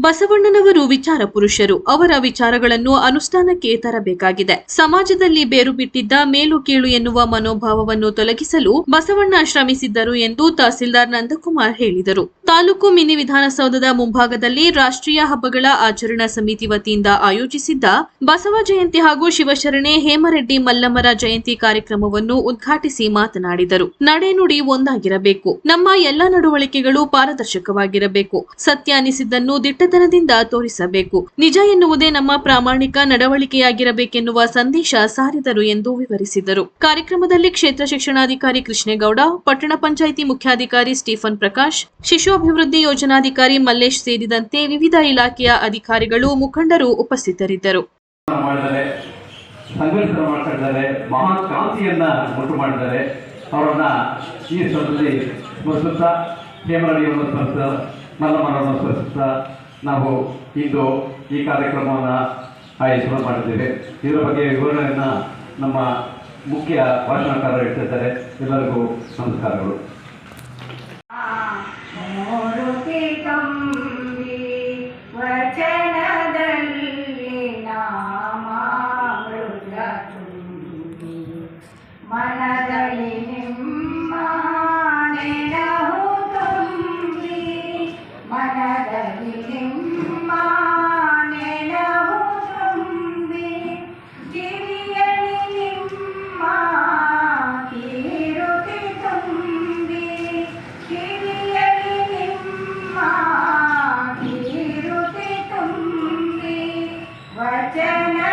ಬಸವಣ್ಣನವರು ವಿಚಾರ ಪುರುಷರು. ಅವರ ವಿಚಾರಗಳನ್ನು ಅನುಷ್ಠಾನಕ್ಕೆ ತರಬೇಕಾಗಿದೆ. ಸಮಾಜದಲ್ಲಿ ಬೇರು ಬಿಟ್ಟಿದ್ದ ಮೇಲು ಕೀಳು ಎನ್ನುವ ಮನೋಭಾವವನ್ನು ತೊಲಗಿಸಲು ಬಸವಣ್ಣ ಶ್ರಮಿಸಿದ್ದರು ಎಂದು ತಹಸೀಲ್ದಾರ್ ನಂದಕುಮಾರ್ ಹೇಳಿದರು. ತಾಲೂಕು ಮಿನಿ ವಿಧಾನಸೌಧದ ಮುಂಭಾಗದಲ್ಲಿ ರಾಷ್ಟ್ರೀಯ ಹಬ್ಬಗಳ ಆಚರಣಾ ಸಮಿತಿ ವತಿಯಿಂದ ಆಯೋಜಿಸಿದ್ದ ಬಸವ ಜಯಂತಿ ಹಾಗೂ ಶಿವಶರಣೆ ಹೇಮರೆಡ್ಡಿ ಮಲ್ಲಮ್ಮರ ಜಯಂತಿ ಕಾರ್ಯಕ್ರಮವನ್ನು ಉದ್ಘಾಟಿಸಿ ಮಾತನಾಡಿದರು. ನಡೆನುಡಿ ಒಂದಾಗಿರಬೇಕು. ನಮ್ಮ ಎಲ್ಲ ನಡವಳಿಕೆಗಳು ಪಾರದರ್ಶಕವಾಗಿರಬೇಕು. ಸತ್ಯ ಅನಿಸಿದ್ದನ್ನು ದಿಟ್ಟತನದಿಂದ ತೋರಿಸಬೇಕು. ನಿಜ ಎನ್ನುವುದೇ ನಮ್ಮ ಪ್ರಾಮಾಣಿಕ ನಡವಳಿಕೆಯಾಗಿರಬೇಕೆನ್ನುವ ಸಂದೇಶ ಸಾರಿದರು ಎಂದು ವಿವರಿಸಿದರು. ಕಾರ್ಯಕ್ರಮದಲ್ಲಿ ಕ್ಷೇತ್ರ ಶಿಕ್ಷಣಾಧಿಕಾರಿ ಕೃಷ್ಣೇಗೌಡ, ಪಟ್ಟಣ ಪಂಚಾಯಿತಿ ಮುಖ್ಯಾಧಿಕಾರಿ ಸ್ಟೀಫನ್ ಪ್ರಕಾಶ್, ಶಿಶು ಅಭಿವೃದ್ಧಿ ಯೋಜನಾಧಿಕಾರಿ ಮಲ್ಲೇಶ್ ಸೇರಿದಂತೆ ವಿವಿಧ ಇಲಾಖೆಯ ಅಧಿಕಾರಿಗಳು ಮುಖಂಡರು ಉಪಸ್ಥಿತರಿದ್ದರು. ಕ್ರಾಂತಿಯನ್ನ ನಾವು ಇಂದು ಈ ಕಾರ್ಯಕ್ರಮವನ್ನು ಆಯೋಜನೆ ಮಾಡಿದ್ದೇವೆ. ಇದರ ಬಗ್ಗೆ ವಿವರಣೆಯನ್ನು ನಮ್ಮ ಮುಖ್ಯ ಭಾಷಣಕಾರರು ಇಟ್ಟಿದ್ದಾರೆ ಎಲ್ಲರಿಗೂ ನಮಸ್ಕಾರಗಳು. ಮನದಲ್ಲಿ ನಿಮ್ಮ ನೆರವು ತುಂಬಿ ಮನದಲ್ಲಿ ನಿಮ್ಮ ನೆರವು ತುಂಬಿ ಕಿವಿಯಲ್ಲಿ ನಿಮ್ಮ ಕಿರುತಿ ತುಂಬಿ ಕಿವಿಯಲ್ಲಿ ನಿಮ್ಮ ಕಿರುತಿ ತುಂಬಿ ವಚನ